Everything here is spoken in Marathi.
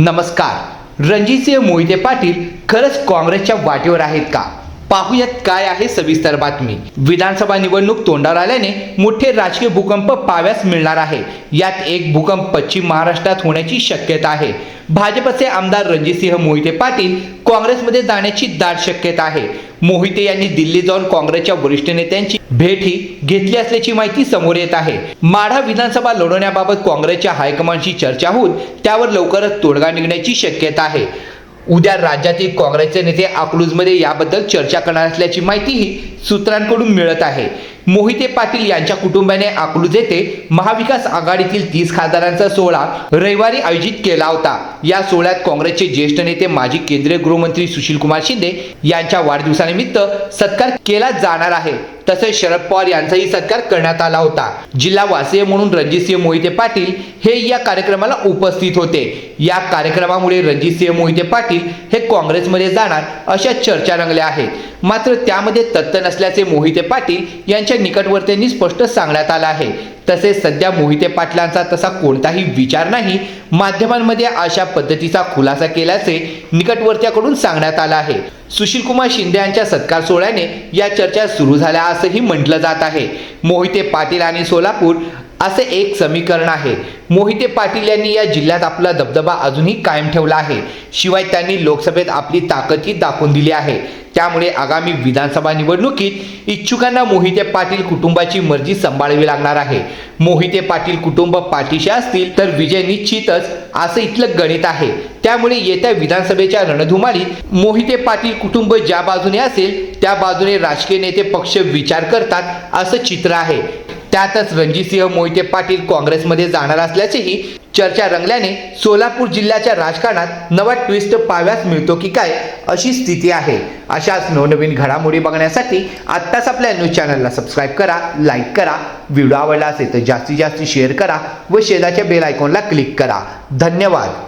नमस्कार. रणजितसिंह मोहिते पाटील खरंच काँग्रेसच्या वाटेवर आहेत का? पाहूयात काय आहे सविस्तर बातमी. विधानसभा निवडणूक तोंडावर आल्याने मोठे राजकीय भूकंप पाव्यास मिळणार आहे. यात एक भूकंप पश्चिम महाराष्ट्रात होण्याची शक्यता आहे. भाजपचे आमदार रणजितसिंह मोहिते पाटील काँग्रेसमध्ये जाण्याची दाट शक्यता आहे. मोहिते यांनी दिल्ली जाऊन काँग्रेसच्या वरिष्ठ नेत्यांची भेटही घेतली असल्याची माहिती समोर येत आहे. माढा विधानसभा लढवण्याबाबत काँग्रेसच्या हायकमांडशी चर्चा होऊन त्यावर लवकरच तोडगा निघण्याची शक्यता आहे. उद्या राज्यातील काँग्रेसचे नेते अकलूजमध्ये याबद्दल चर्चा करणार असल्याची माहितीही सूत्रांकडून मिळत आहे. मोहिते पाटील यांच्या कुटुंबाने आकलूज येथे महाविकास आघाडीतील तीस खासदारांचा सोहळा रविवारी आयोजित केला होता. या सोहळ्यात काँग्रेसचे ज्येष्ठ नेते माजी केंद्रीय गृहमंत्री सुशील कुमार शिंदे यांच्या वाढदिवसानिमित्त सत्कार केला जाणार आहे. तसेच शरद पवार यांचाही सत्कार करण्यात आला होता. जिल्हा वासीय म्हणून रणजितसिंह मोहिते पाटील हे या कार्यक्रमाला उपस्थित होते. या कार्यक्रमामुळे रणजितसिंह मोहिते पाटील हे काँग्रेसमध्ये जाणार अशा चर्चा रंगल्या आहेत. मात्र त्यामध्ये तथ्य नसल्याचे मोहिते पाटील यांच्या निकटवर्त्यांनी स्पष्ट सांगण्यात आलं आहे. तसेच सध्या मोहिते पाटलांचा तसा कोणताही विचार नाही. माध्यमांमध्ये अशा पद्धतीचा खुलासा केल्याचे निकटवर्त्याकडून सांगण्यात आलं आहे. सुशील कुमार शिंदे यांच्या सत्कार सोहळ्याने या चर्चा सुरू झाल्या असंही म्हटलं जात आहे. मोहिते पाटील आणि सोलापूर असे एक समीकरण आहे. मोहिते पाटील यांनी या जिल्ह्यात आपला दबदबा अजूनही कायम ठेवला आहे. शिवाय त्यांनी लोकसभेत आपली ताकदही दाखवून दिली आहे. त्यामुळे आगामी विधानसभा निवडणुकीत इच्छुकांना मोहिते पाटील कुटुंबाची मर्जी सांभाळावी लागणार आहे. मोहिते पाटील कुटुंब पाठीशी असतील तर विजय निश्चितच असं इथलं गणित आहे. त्यामुळे येत्या विधानसभेच्या रणधुमाळीत मोहिते पाटील कुटुंब ज्या बाजूने असेल त्या बाजूने राजकीय नेते पक्ष विचार करतात असं चित्र आहे. त्यातच रणजितसिंह मोहिते पाटील काँग्रेसमध्ये जाणार असल्याचेही चर्चा रंगल्याने सोलापूर जिल्ह्याच्या राजकारणात नवा ट्विस्ट पाहाव्यास मिळतो की काय अशी स्थिती आहे. अशाच नवनवीन घडामोडी बघण्यासाठी आत्ताच आपल्या न्यूज चॅनलला सबस्क्राईब करा लाईक करा. व्हिडिओ आवडला असेल तर जास्तीत जास्त शेअर करा व शेजारच्या बेल आयकॉनला क्लिक करा. धन्यवाद.